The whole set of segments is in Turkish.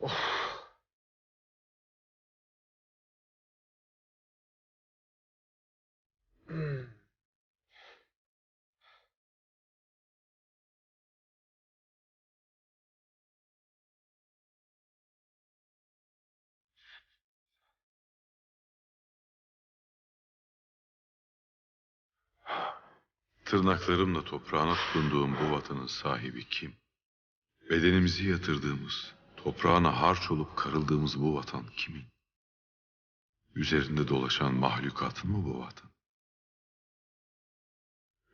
Tırnaklarımla toprağına tutunduğum bu vatanın sahibi kim? Bedenimizi yatırdığımız, toprağına harç olup karıldığımız bu vatan kimin? Üzerinde dolaşan mahlukatın mı bu vatan?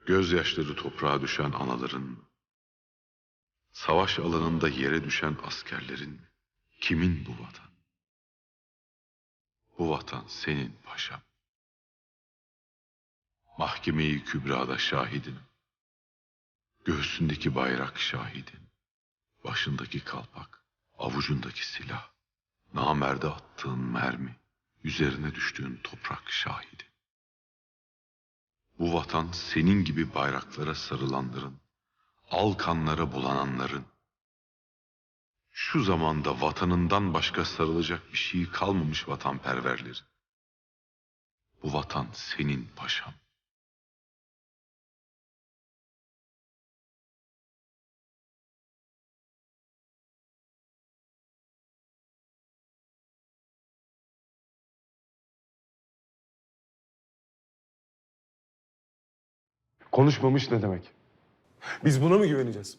Gözyaşları toprağa düşen anaların? Savaş alanında yere düşen askerlerin mi? Kimin bu vatan? Bu vatan senin paşam. Mahkemeyi kübrada şahidin. Göğsündeki bayrak şahidin. Başındaki kalpak, avucundaki silah. Namerde attığın mermi, üzerine düştüğün toprak şahidi. Bu vatan senin gibi bayraklara sarılanların, al kanlara bulananların, şu zamanda vatanından başka sarılacak bir şey kalmamış vatanperverlerin. Bu vatan senin paşam. Konuşmamış ne demek? Biz buna mı güveneceğiz?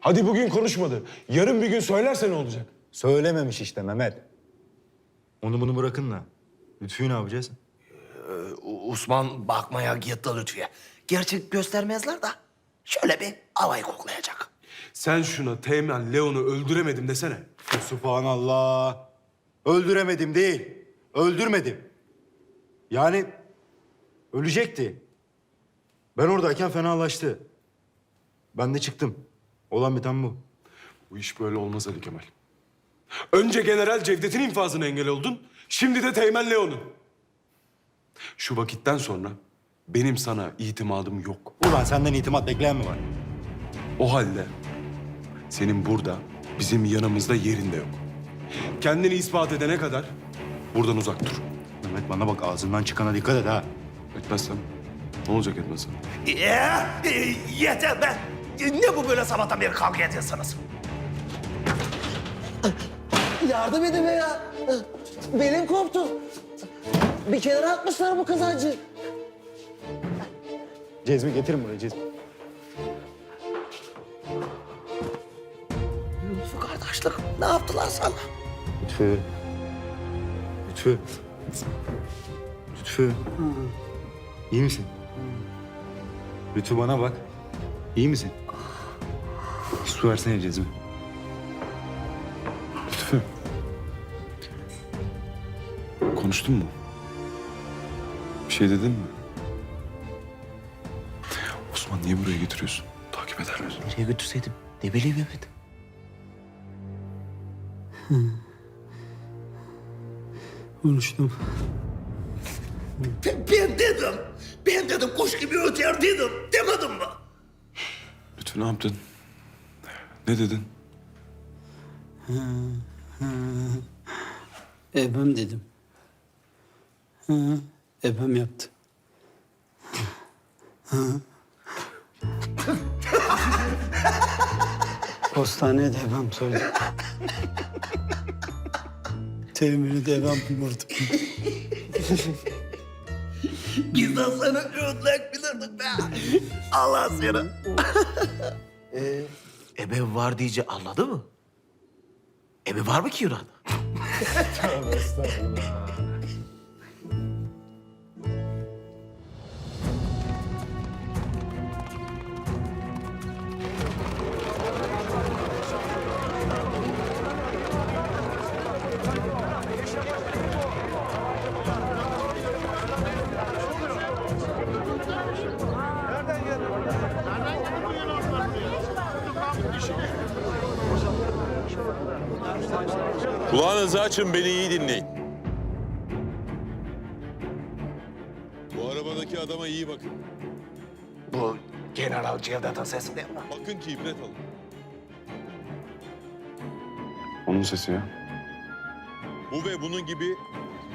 Hadi bugün konuşmadı. Yarın bir gün söylerse ne olacak? Söylememiş işte Mehmet. Onu bunu bırakın da. Lütfü'yü ne yapacağız? Osman bakmaya gitti Lütfü'ye. Gerçi göstermezler de şöyle bir havayı koklayacak. Sen şuna Teğmen Leon'u öldüremedim desene. Subhanallah. Öldüremedim değil. Öldürmedim. Yani ölecekti. Ben oradayken fenalaştı. Ben de çıktım. Olan biten bu. Bu iş böyle olmaz Ali Kemal. Önce General Cevdet'in infazına engel oldun. Şimdi de Teğmen Leon'un. Şu vakitten sonra benim sana itimadım yok. Ulan senden itimat bekleyen mi var? O halde senin burada bizim yanımızda yerinde yok. Kendini ispat edene kadar buradan uzak dur. Mehmet bana bak ağzından çıkana dikkat et ha. Etmezsem ne olacak etmezsem? Ee, e, yeter be. Ne bu böyle sabahtan beri kavga ediyorsunuz? Yardım edin be ya. Belim koptu. Bir kenara atmışlar bu kazancı. Cezmi getirin buraya Cezmi. Lütfü kardeşlik ne yaptılar sana? Lütfü. Lütfü. Lütfü. İyi misin? Lütfü bana bak. İyi misin? Su versene Cezmi. Lütfü. Konuştun mu? Bir şey dedin mi? Osman niye buraya getiriyorsun? Takip ederler. Nereye götürseydim? Ne bileyim Mehmet. Konuştum. Ben, ben dedim. Ben dedim kuş gibi öter dedim. Demedim mi? Lütfü ne yaptın? Ne dedin? Ebem dedim. Hı, ebem yaptı. Hı. Postaneye de ebem soydu. Temini de ebem vurdu. Biz de seni ödlek bilirdik be. Allah seni. ee, ebe var diyece anladı mı? Ebe var mı ki Yunan? Kulağınızı açın beni iyi dinleyin. Bu arabadaki adama iyi bakın. Bu General Cevdet'in sesi değil mi? Bakın ki ibret alın. Onun sesi ya. Bu ve bunun gibi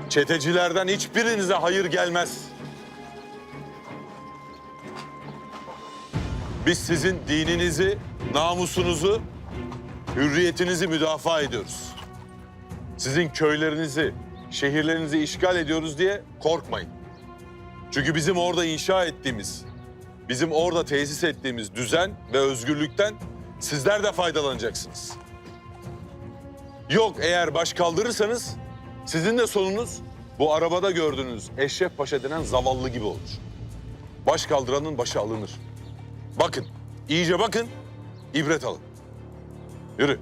çetecilerden hiçbirinize hayır gelmez. Biz sizin dininizi, namusunuzu, hürriyetinizi müdafaa ediyoruz. Sizin köylerinizi, şehirlerinizi işgal ediyoruz diye korkmayın. Çünkü bizim orada inşa ettiğimiz, bizim orada tesis ettiğimiz düzen ve özgürlükten sizler de faydalanacaksınız. Yok eğer baş kaldırırsanız sizin de sonunuz bu arabada gördüğünüz Eşref Paşa denen zavallı gibi olur. Baş kaldıranın başı alınır. Bakın, iyice bakın, ibret alın. Yürü.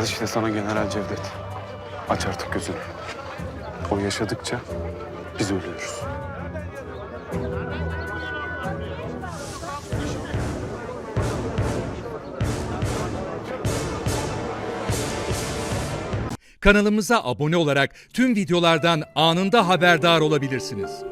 Al işte sana General Cevdet. Aç artık gözünü. O yaşadıkça biz ölüyoruz. Kanalımıza abone olarak tüm videolardan anında haberdar olabilirsiniz.